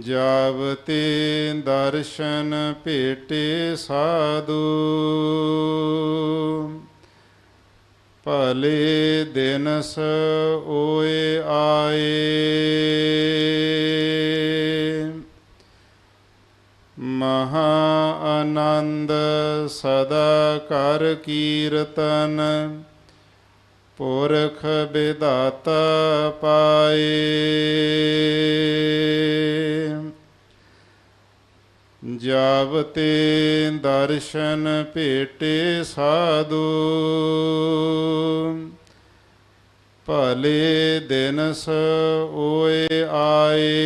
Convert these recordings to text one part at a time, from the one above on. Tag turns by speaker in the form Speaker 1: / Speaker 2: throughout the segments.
Speaker 1: ਜਾਵਤੇ ਦਰਸ਼ਨ ਭੇਟੇ ਸਾਧੂ। ਭਲੇ ਦਿਨਸ ਓਏ ਆਏ। ਮਹਾ ਆਨੰਦ ਸਦਾ ਕਰ ਕੀਰਤਨ, ਪੁਰਖ ਵਿਦਾਤਾ ਪਾਏ। ਜਾਵਤੇ ਦਰਸ਼ਨ ਭੇਟੇ ਸਾਧੂ। ਭਲੇ ਦਿਨਸ ਓਏ ਆਏ।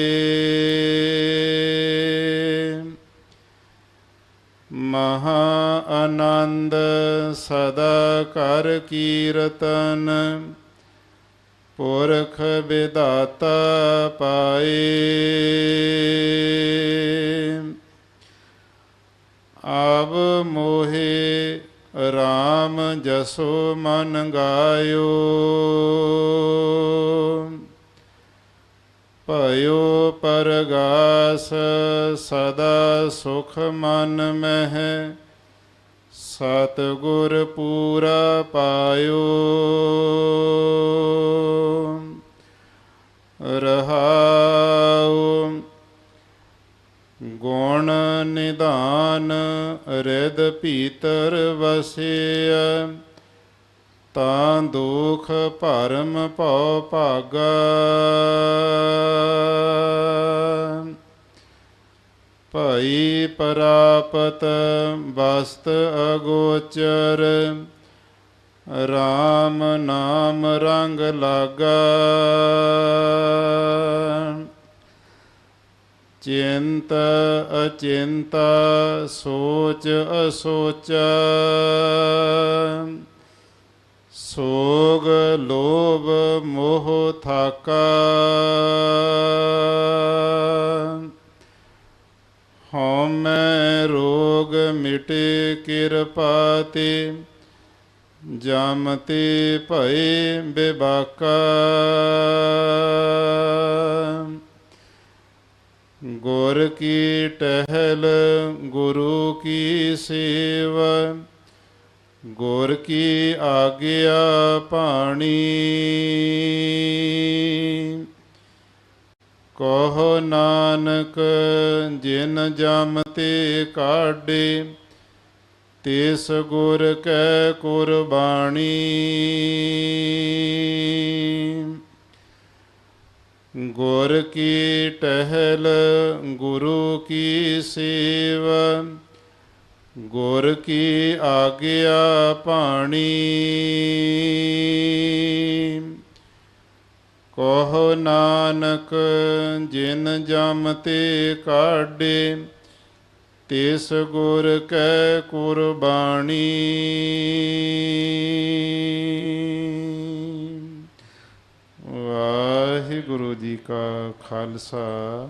Speaker 1: ਮਹਾ ਆਨੰਦ ਸਦਾ ਕਰ ਕੀਰਤਨ। ਪੁਰਖ ਵਿਦਾਤਾ ਪਾਏ। ਮਨ ਗਾਇਓ। ਭਇਓ ਪਰਗਾਸ, ਸਦਾ ਸੁਖ ਮਨ ਮਹਿ। ਸਤ ਗੁਰ ਪੂਰਾ ਪਾਇਓ। ਰਹਾਉ ਗੁਣ ਨਿਧਾਨ ਰਿਦ ਭੀਤਰ ਵਸਿਆ ਤਾਂ ਦੁਖ ਭਰਮ ਭਉ ਭਾਗਾ। ਭਈ ਪ੍ਰਾਪਤ ਵਸਤ ਅਗੋਚਰ RAM ਨਾਮ ਰੰਗ ਲਾਗਾ। ਚਿੰਤ ਅਚਿੰਤ ਸੋਚ ਅਸੋਚ। ਸੋਗ ਲੋਭ ਮੋਹ ਥਾਕਾ। ਹਉਮੈ ਰੋਗ ਮਿਟੇ ਕਿਰਪਾ ਤੇ, ਜਮ ਤੇ ਭਏ ਬਿਬਾਕਾ। ਗੁਰ ਕੀ ਟਹਿਲ ਗੁਰੂ ਕੀ ਸੇਵਾ ਗੁਰ ਕੀ ਆਗਿਆ ਪਾਣੀ ਕਹੋ ਨਾਨਕ, ਜਿਨ ਜਮ ਤੇ ਕਾਢੇ, ਤਿਸ ਗੁਰ ਕੈ ਕੁਰਬਾਨੀ ਗੁਰ ਕੀ ਟਹਿਲ, ਗੁਰੂ ਕੀ ਸੇਵਾ ਗੁਰ ਕੀ ਆਗਿਆ ਪਾਣੀ ਕਹੋ ਨਾਨਕ ਜਿਨ ਜਮ ਤੇ ਕਾਢੇ, ਤਿਸ ਗੁਰ ਕੈ ਕੁਰਬਾਨੀ ਵਾਹਿਗੁਰੂ ਜੀ ਕਾ ਖਾਲਸਾ।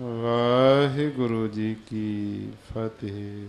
Speaker 1: ਵਾਹਿਗੁਰੂ ਜੀ ਕੀ ਫਤਿਹ।